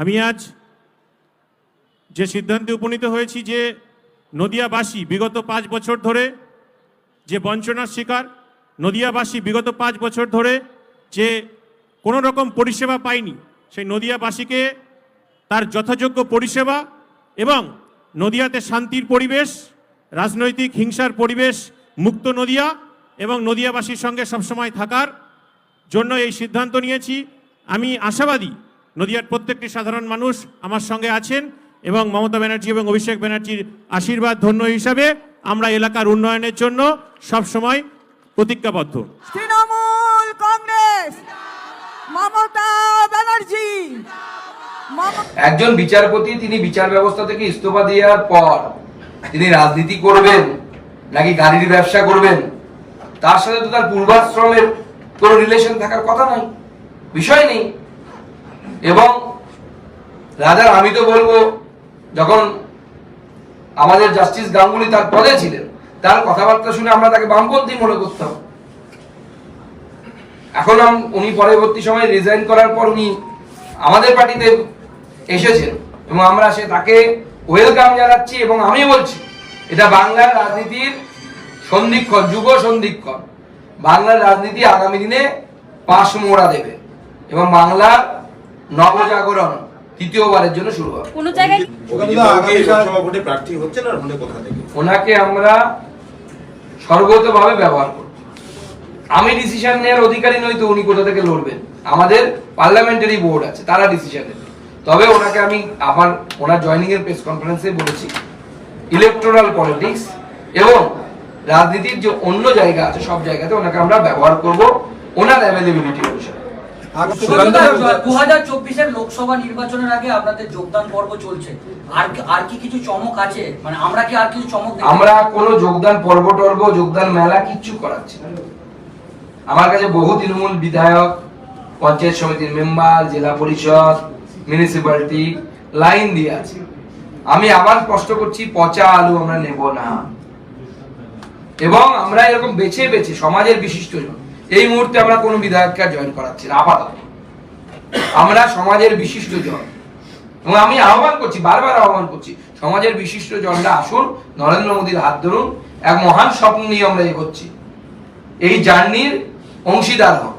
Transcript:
আমি আজ যে সিদ্ধান্তে উপনীত হয়েছি যে নদিয়াবাসী বিগত পাঁচ বছর ধরে যে বঞ্চনার শিকার, নদিয়াবাসী বিগত পাঁচ বছর ধরে যে কোনো রকম পরিষেবা পায়নি, সেই নদিয়াবাসীকে তার যথাযোগ্য পরিষেবা এবং নদিয়াতে শান্তির পরিবেশ, রাজনৈতিক হিংসার পরিবেশ, মুক্ত নদিয়া এবং নদিয়াবাসীর সঙ্গে সবসময় থাকার জন্য এই সিদ্ধান্ত নিয়েছি। আমি আশাবাদী নদিয়ার প্রত্যেকটি সাধারণ মানুষ আমার সঙ্গে আছেন এবং মমতা ব্যানার্জি এবং অভিষেক ব্যানার্জির আশীর্বাদ ধন্য হিসাবে আমরা এলাকার উন্নয়নের জন্য সবসময় প্রতিজ্ঞাবদ্ধ। তৃণমূল কংগ্রেস মমতা ব্যানার্জি। একজন বিচারপতি তিনি বিচার ব্যবস্থা থেকে ইস্তফা দেওয়ার পর তিনি রাজনীতি করবেন নাকি গাড়ির ব্যবসা করবেন তার সাথে তো তার পূর্বাশ্রমের কোনো রিলেশন থাকার কথা নাই বিষয় নেই। এবং রাজার, আমি তো বলব, যখন আমাদের জাস্টিস গাঙ্গুলি তার পদে ছিলেন, তার কথাবার্তা শুনে আমরা তাকে বামপন্থী মনে করতাম। এখন উনি পরবর্তী সময় রিজাইন করার পর উনি আমাদের পার্টিতে এসেছেন এবং আমরা সে, তাকে ওয়েলকাম জানাচ্ছি এবং আমি বলছি, এটা বাংলার রাজনীতির সন্ধিক্ষণ, যুব সন্ধিক্ষণ। বাংলার রাজনীতি আগামী দিনে পাশ মোড়া দেবে এবং বাংলার নবজাগরণ তৃতীয়বারের জন্য শুরু হবে কোনো জায়গায় ওখানে তো আগামী ভোটে প্রার্থী হচ্ছে না হলে কোথা থেকে? ওনাকে আমরা সর্বতভাবে ব্যবহার করব। আমি ডিসিশন নেওয়ার অধিকারী নই তো উনি কোথা থেকে লড়বেন। আমাদের পার্লামেন্টারি বোর্ড আছে তারা ডিসিশন নেবে। তবে ওনাকে আমি আবার ওনার জয়নিং এর প্রেস কনফারেন্সে বলেছি ইলেকট্রাল পলিটিক্স এবং রাজনীতির যে অন্য জায়গা আছে সব জায়গাতে ওনাকে আমরা ব্যবহার করব। ওনার অ্যাভেলেবিলিটি অনুসারে। দু হাজার চব্বিশের লোকসভা নির্বাচনের আগে আপনাদের যোগদান পর্ব চলছে। আর আর কি কিছু চমক আছে? মানে আমরা কি আর কিছু চমক আমরা কোনো যোগদান পর্ব টর্ব যোগদান মেলা কিচ্ছু করাচ্ছি আমার কাছে বহু তৃণমূল বিধায়ক পঞ্চায়েত সমিতির মেম্বার জেলা পরিষদ মিউনিসিপ্যালিটি লাইন দিয়ে আছে। আমি আবার স্পষ্ট করছি পচা আলু আমরা নেব না। এবং আমরা এরকম বেছে বেছে সমাজের বিশিষ্টজন এই মুহূর্তে আমরা কোনো বিধায়ককে জয়েন করাচ্ছি না, আপাতত। আমরা সমাজের বিশিষ্ট জন। এবং আমি আহ্বান করছি, বারবার আহ্বান করছি, সমাজের বিশিষ্ট জনরা আসুন, নরেন্দ্র মোদীর হাত ধরুন, এক মহান স্বপ্ন নিয়ে আমরা এগোচ্ছি। এই জার্নির অংশীদার হন।